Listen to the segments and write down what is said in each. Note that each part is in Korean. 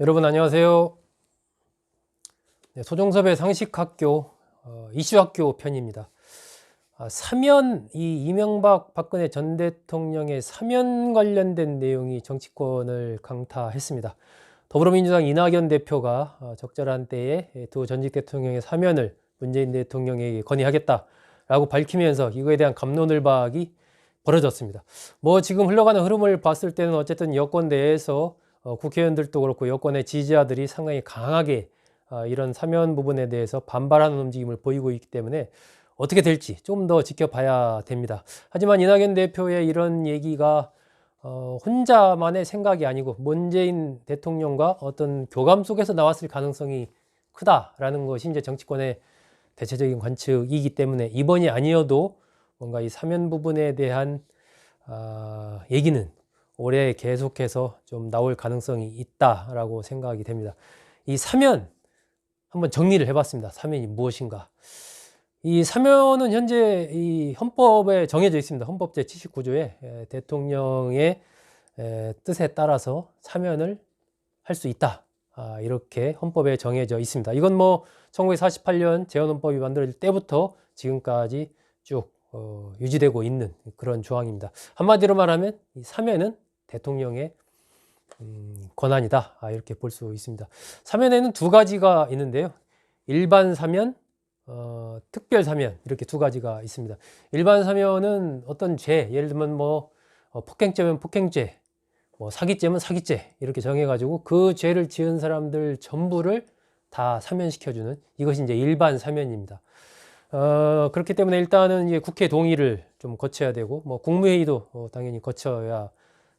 여러분 안녕하세요. 네, 소종섭의 상식학교 어, 이슈학교 편입니다. 아, 사면 이 이명박 박근혜 전 대통령의 사면 관련된 내용이 정치권을 강타했습니다. 더불어민주당 이낙연 대표가 어, 적절한 때에 두 전직 대통령의 사면을 문재인 대통령에게 건의하겠다라고 밝히면서 이거에 대한 감론을박이 벌어졌습니다. 뭐 지금 흘러가는 흐름을 봤을 때는 어쨌든 여권 내에서 어, 국회의원들도 그렇고 여권의 지지자들이 상당히 강하게 어, 이런 사면 부분에 대해서 반발하는 움직임을 보이고 있기 때문에 어떻게 될지 좀 더 지켜봐야 됩니다. 하지만 이낙연 대표의 이런 얘기가 어, 혼자만의 생각이 아니고 문재인 대통령과 어떤 교감 속에서 나왔을 가능성이 크다라는 것이 이제 정치권의 대체적인 관측이기 때문에 이번이 아니어도 뭔가 이 사면 부분에 대한 어, 얘기는 올해 계속해서 좀 나올 가능성이 있다라고 생각이 됩니다. 이 사면 한번 정리를 해봤습니다. 사면이 무엇인가? 이 사면은 현재 이 헌법에 정해져 있습니다. 헌법 제 79조에 대통령의 뜻에 따라서 사면을 할 수 있다. 아, 이렇게 헌법에 정해져 있습니다. 이건 뭐 1948년 재헌헌법이 만들어질 때부터 지금까지 쭉 어, 유지되고 있는 그런 조항입니다. 한마디로 말하면 이 사면은 대통령의 음, 권한이다. 아, 이렇게 볼 수 있습니다. 사면에는 두 가지가 있는데요. 일반 사면, 어, 특별 사면 이렇게 두 가지가 있습니다. 일반 사면은 어떤 죄, 예를 들면 뭐 어, 폭행죄면 폭행죄, 뭐 사기죄면 사기죄 이렇게 정해가지고 그 죄를 지은 사람들 전부를 다 사면시켜주는 이것이 이제 일반 사면입니다. 어, 그렇기 때문에 일단은 이제 국회 동의를 좀 거쳐야 되고 뭐 국무회의도 어, 당연히 거쳐야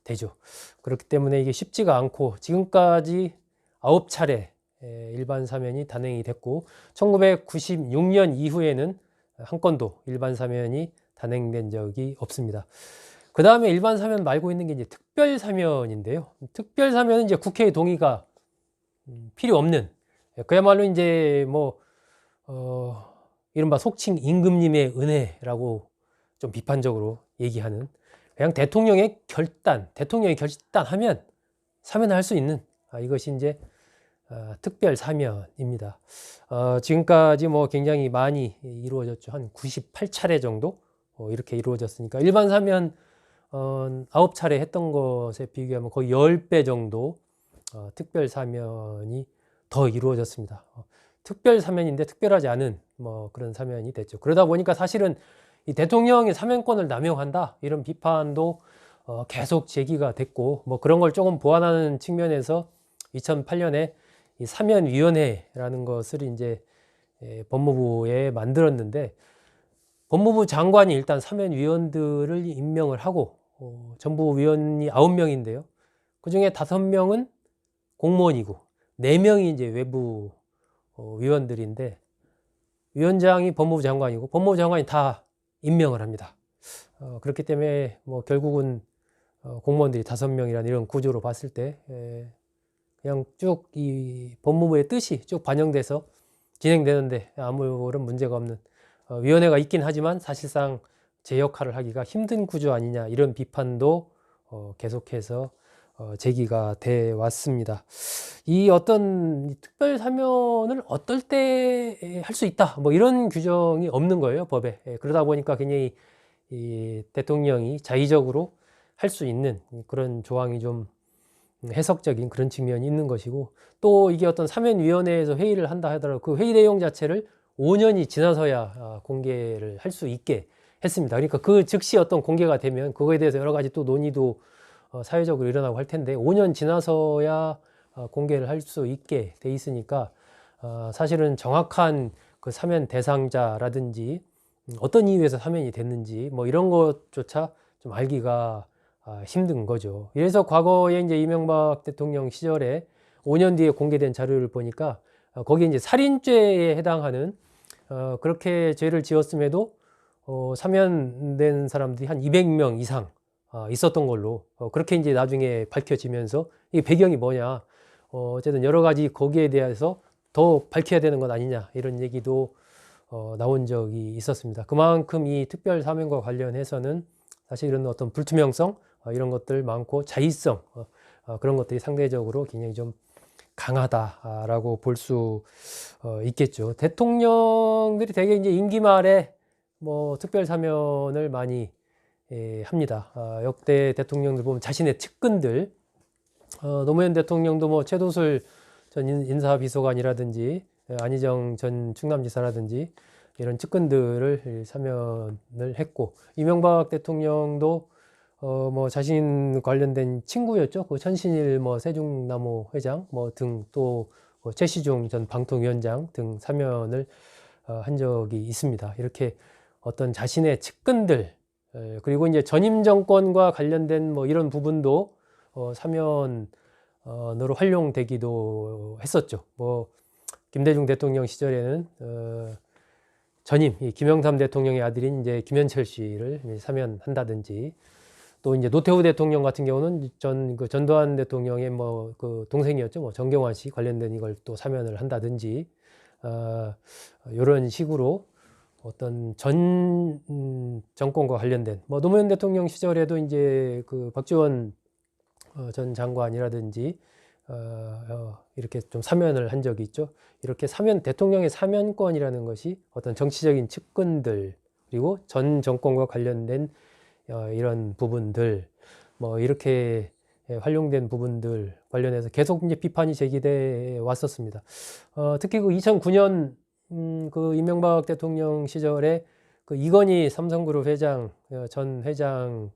되죠. 그렇기 때문에 이게 쉽지가 않고 지금까지 아홉 차례 일반 사면이 단행이 됐고 1996년 이후에는 한 건도 일반 사면이 단행된 적이 없습니다. 그 다음에 일반 사면 말고 있는 게 이제 특별 사면인데요. 특별 사면은 이제 국회의 동의가 음, 필요 없는 그야말로 이제 뭐 어, 이른바 속칭 임금님의 은혜라고 좀 비판적으로 얘기하는 그냥 대통령의 결단, 대통령이 결단하면 사면할 수 있는 아, 이것이 이제 어, 특별 사면입니다. 어, 지금까지 뭐 굉장히 많이 이루어졌죠. 한 98차례 정도 어, 이렇게 이루어졌으니까 일반 사면 어, 9차례 했던 것에 비교하면 거의 10배 정도 어, 특별 사면이 더 이루어졌습니다. 어, 특별 사면인데 특별하지 않은 뭐 그런 사면이 됐죠. 그러다 보니까 사실은 이 대통령이 사면권을 남용한다 이런 비판도 어, 계속 제기가 됐고 뭐 그런 걸 조금 보완하는 측면에서 2008년에 이 사면위원회라는 것을 이제 예, 법무부에 만들었는데 법무부 장관이 일단 사면위원들을 임명을 하고 어, 정부위원이 9명인데요. 그 중에 5명은 공무원이고 4명이 이제 외부 어, 위원들인데 위원장이 법무부 장관이고 법무부 장관이 다 임명을 합니다. 어, 그렇기 때문에 뭐 결국은 어, 공무원들이 다섯 명이라는 이런 구조로 봤을 때 에, 그냥 쭉 이 법무부의 뜻이 쭉 반영돼서 진행되는데 아무런 문제가 없는 어, 위원회가 있긴 하지만 사실상 제 역할을 하기가 힘든 구조 아니냐 이런 비판도 어, 계속해서 어, 제기가 돼 왔습니다. 이 어떤 특별 사면을 어떨 때 할 수 있다 뭐 이런 규정이 없는 거예요 법에 예, 그러다 보니까 굉장히 이 대통령이 자의적으로 할 수 있는 그런 조항이 좀 해석적인 그런 측면이 있는 것이고 또 이게 어떤 사면위원회에서 회의를 한다 하더라도 그 회의 내용 자체를 5년이 지나서야 아, 공개를 할 수 있게 했습니다. 그러니까 그 즉시 어떤 공개가 되면 그거에 대해서 여러 가지 또 논의도 어, 사회적으로 일어나고 할 텐데 5년 지나서야 어, 공개를 할 수 있게 돼 있으니까 어, 사실은 정확한 그 사면 대상자라든지 음, 어떤 이유에서 사면이 됐는지 뭐 이런 것조차 좀 알기가 아, 힘든 거죠. 이래서 과거에 이제 이명박 대통령 시절에 5년 뒤에 공개된 자료를 보니까 거기에 이제 살인죄에 해당하는 그렇게 죄를 지었음에도 사면된 사람들이 한 200명 이상 어, 있었던 걸로 어, 그렇게 이제 나중에 밝혀지면서 이 배경이 뭐냐 어, 어쨌든 여러 가지 거기에 대해서 더 밝혀야 되는 것 아니냐 이런 얘기도 어, 나온 적이 있었습니다. 그만큼 이 특별 사면과 관련해서는 사실 이런 어떤 불투명성 어, 이런 것들 많고 자의성 어, 어, 그런 것들이 상대적으로 굉장히 좀 강하다라고 볼 수 있겠죠. 대통령들이 대개 이제 임기 말에 뭐 특별 사면을 많이 예, 합니다. 아, 역대 대통령들 보면 자신의 측근들 어, 노무현 대통령도 뭐 최도술 전 인- 인사비서관이라든지 예, 안희정 전 충남지사라든지 이런 측근들을 사면을 했고 이명박 대통령도 어 뭐 자신 관련된 친구였죠. 그 천신일 뭐 세종나무 회장 뭐 등 또 최시중 전 방통위원장 등 사면을 어, 한 적이 있습니다. 이렇게 어떤 자신의 측근들 에, 그리고 이제 전임 정권과 관련된 뭐 이런 부분도 어, 사면으로 활용되기도 했었죠. 뭐 김대중 대통령 시절에는 어, 전임 이 김영삼 대통령의 아들인 이제 김현철 씨를 사면한다든지 또 이제 노태우 대통령 같은 경우는 전 그 전두환 대통령의 뭐 그 동생이었죠. 뭐 정경환 씨 관련된 이걸 또 사면을 한다든지 어, 이런 식으로 어떤 전 음, 정권과 관련된 뭐 노무현 대통령 시절에도 이제 그 박지원 어, 전 장관이라든지 어, 어, 이렇게 좀 사면을 한 적이 있죠. 이렇게 사면 대통령의 사면권이라는 것이 어떤 정치적인 측근들 그리고 전 정권과 관련된 어, 이런 부분들 뭐 이렇게 예, 활용된 부분들 관련해서 계속 이제 비판이 제기돼 왔었습니다. 어, 특히 그 2009년 음, 그 이명박 대통령 시절에 그 이건희 삼성그룹 회장 어, 전 회장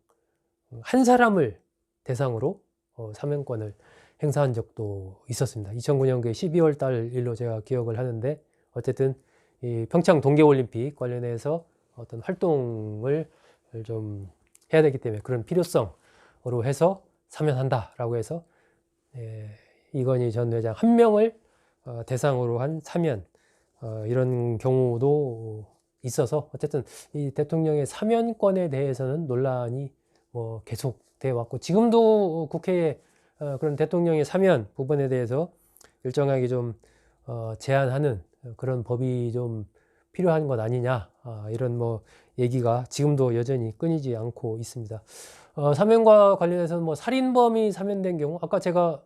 한 사람을 대상으로 어, 사면권을 행사한 적도 있었습니다. 2009년 그 12월 달 일로 제가 기억을 하는데 어쨌든 이 평창 동계올림픽 관련해서 어떤 활동을 좀 해야 되기 때문에 그런 필요성으로 해서 사면한다라고 해서 예, 이건희 전 회장 한 명을 어, 대상으로 한 사면 어, 이런 경우도 있어서 어쨌든 이 대통령의 사면권에 대해서는 논란이 뭐 계속 돼 왔고 지금도 국회에 어, 그런 대통령의 사면 부분에 대해서 일정하게 좀 어, 제한하는 그런 법이 좀 필요한 것 아니냐 아, 이런 뭐 얘기가 지금도 여전히 끊이지 않고 있습니다. 어, 사면과 관련해서는 뭐 살인범이 사면된 경우 아까 제가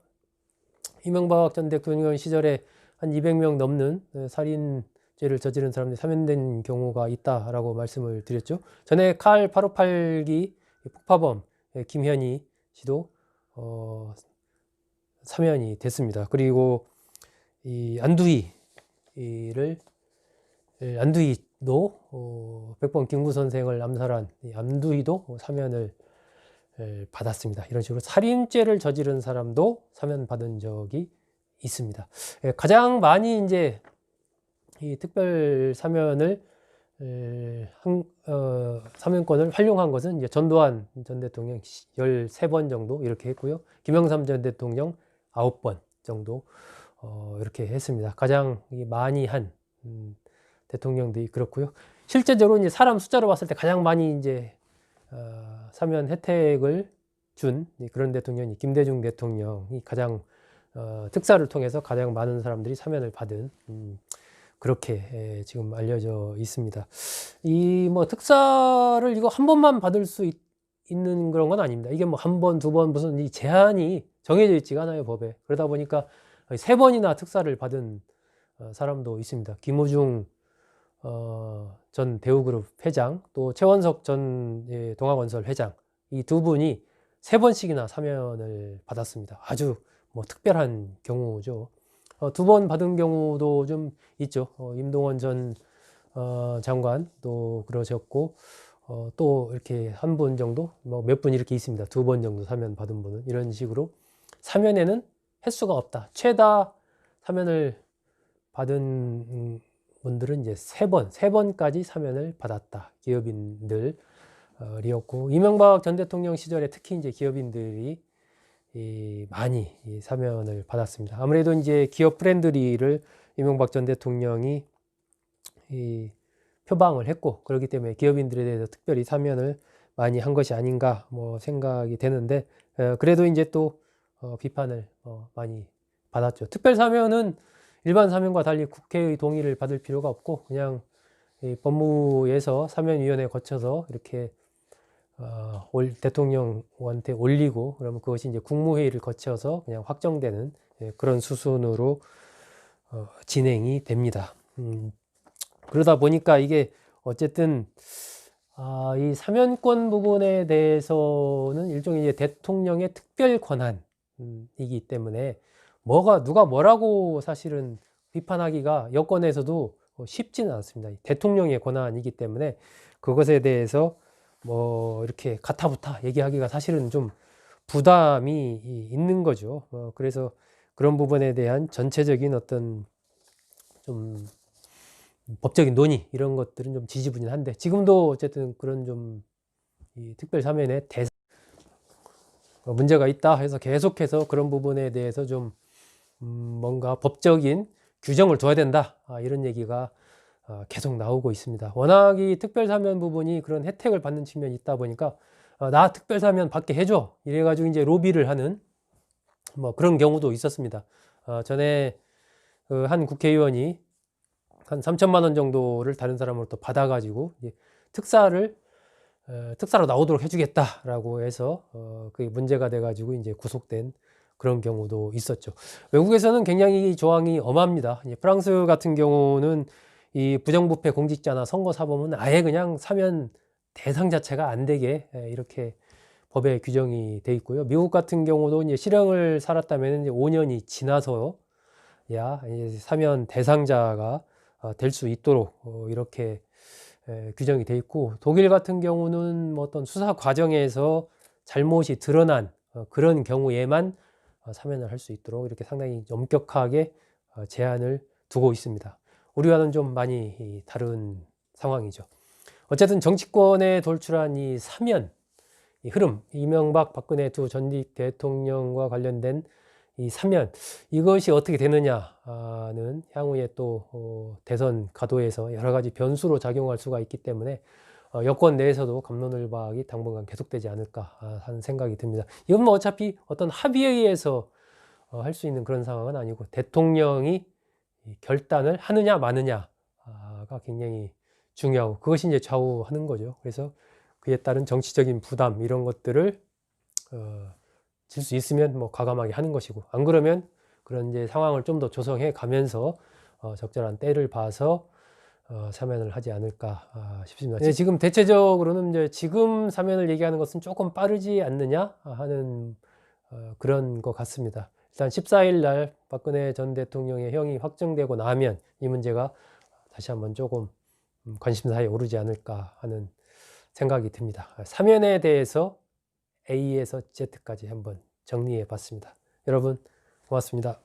이명박 전 대통령 시절에 한 200명 넘는 어, 살인죄를 저지른 사람들이 사면된 경우가 있다라고 말씀을 드렸죠. 전에 칼 858기 폭파범 예, 김현희 씨도 어, 사면이 됐습니다. 그리고 이 안두희를 예, 안두희도 어, 백번 김구 선생을 암살한 이 안두희도 사면을 예, 받았습니다. 이런 식으로 살인죄를 저지른 사람도 사면 받은 적이 있습니다. 예, 가장 많이 이제 이 특별 사면을 에, 한, 어, 사면권을 활용한 것은 이제 전두환 전 대통령 13번 정도 이렇게 했고요. 김영삼 전 대통령 9번 정도 어, 이렇게 했습니다. 가장 이 많이 한 음, 대통령들이 그렇고요. 실제적으로 이제 사람 숫자로 봤을 때 가장 많이 이제 어, 사면 혜택을 준 그런 대통령이 김대중 대통령이 가장 어, 특사를 통해서 가장 많은 사람들이 사면을 받은 음, 그렇게 예, 지금 알려져 있습니다. 이 뭐 특사를 이거 한 번만 받을 수 있, 는 그런 건 아닙니다. 이게 뭐 한 번, 두 번 무슨 이 제한이 정해져 있지가 않아요 법에. 그러다 보니까 세 번이나 특사를 받은 어, 사람도 있습니다. 김우중 어, 전 대우그룹 회장 또 최원석 전 예, 동아건설 회장 이 두 분이 세 번씩이나 사면을 받았습니다. 아주 뭐 특별한 경우죠. 어, 두 번 받은 경우도 좀 있죠. 어, 임동원 전 어, 장관 또 그러셨고 어, 또 이렇게 한 분 정도 뭐 몇 분 이렇게 있습니다. 두 번 정도 사면 받은 분은 이런 식으로 사면에는 횟수가 없다. 최다 사면을 받은 음, 분들은 이제 세 번, 세 번까지 사면을 받았다. 기업인들이었고 이명박 전 대통령 시절에 특히 이제 기업인들이 이 많이 이 사면을 받았습니다. 아무래도 이제 기업 프렌드리를 이명박 전 대통령이 이 표방을 했고 그렇기 때문에 기업인들에 대해서 특별히 사면을 많이 한 것이 아닌가 뭐 생각이 되는데 어, 그래도 이제 또 어, 비판을 어, 많이 받았죠. 특별 사면은 일반 사면과 달리 국회의 동의를 받을 필요가 없고 그냥 이 법무에서 사면위원회 거쳐서 이렇게 어, 올, 대통령한테 올리고 그러면 그것이 이제 국무회의를 거쳐서 그냥 확정되는 예, 그런 수순으로 어, 진행이 됩니다. 음, 그러다 보니까 이게 어쨌든 아, 이 사면권 부분에 대해서는 일종의 이제 대통령의 특별 권한이기 때문에 뭐가 누가 뭐라고 사실은 비판하기가 여권에서도 어, 쉽지는 않습니다. 대통령의 권한이기 때문에 그것에 대해서 뭐 이렇게 가타부타 얘기하기가 사실은 좀 부담이 이- 있는 거죠. 어, 그래서 그런 부분에 대한 전체적인 어떤 좀 법적인 논의 이런 것들은 좀 지지부진한데 지금도 어쨌든 그런 좀이 특별 사면에 대 어, 문제가 있다 해서 계속해서 그런 부분에 대해서 좀 음, 뭔가 법적인 규정을 둬야 된다 아, 이런 얘기가 아, 계속 나오고 있습니다. 워낙 이 특별 사면 부분이 그런 혜택을 받는 측면이 있다 보니까 아, 나 특별 사면 받게 해줘 이래가지고 이제 로비를 하는 뭐 그런 경우도 있었습니다. 어, 전에 그 한 국회의원이 한 3천만 원 정도를 다른 사람으로부터 받아가지고 특사를 어, 특사로 나오도록 해주겠다라고 해서 어, 그게 문제가 돼가지고 이제 구속된 그런 경우도 있었죠. 외국에서는 굉장히 이 조항이 엄합니다. 프랑스 같은 경우는 이 부정부패 공직자나 선거 사범은 아예 그냥 사면 대상 자체가 안 되게 예, 이렇게 법에 규정이 돼 있고요. 미국 같은 경우도 이제 실형을 살았다면 이제 5년이 지나서야 이제 사면 대상자가 어, 될수 있도록 어, 이렇게 에, 규정이 돼 있고 독일 같은 경우는 뭐 어떤 수사 과정에서 잘못이 드러난 어, 그런 경우에만 어, 사면을 할 수 있도록 이렇게 상당히 엄격하게 어, 제한을 두고 있습니다. 우리와는 좀 많이 이, 다른 상황이죠. 어쨌든 정치권에 돌출한 이 사면 이 흐름, 이명박, 박근혜 두 전직 대통령과 관련된 이 사면 이것이 어떻게 되느냐는 향후에 또 어, 대선 가도에서 여러 가지 변수로 작용할 수가 있기 때문에 어, 여권 내에서도 감론을박이 당분간 계속되지 않을까 아, 하는 생각이 듭니다. 이건 뭐 어차피 어떤 합의에 의해서 어, 할수 있는 그런 상황은 아니고 대통령이 이 결단을 하느냐 마느냐가 굉장히 중요하고 그것이 이제 좌우하는 거죠. 그래서 그에 따른 정치적인 부담 이런 것들을 어, 질 수 있으면 뭐 과감하게 하는 것이고 안 그러면 그런 이제 상황을 좀 더 조성해 가면서 어, 적절한 때를 봐서 어, 사면을 하지 않을까 아, 싶습니다. 네, 지금 대체적으로는 이제 지금 사면을 얘기하는 것은 조금 빠르지 않느냐 하는 어, 그런 것 같습니다. 일단 14일 날 박근혜 전 대통령의 형이 확정되고 나면 이 문제가 다시 한번 조금 음, 관심사에 오르지 않을까 하는 생각이 듭니다. 사면에 대해서 A에서 Z까지 한번 정리해 봤습니다. 여러분 고맙습니다.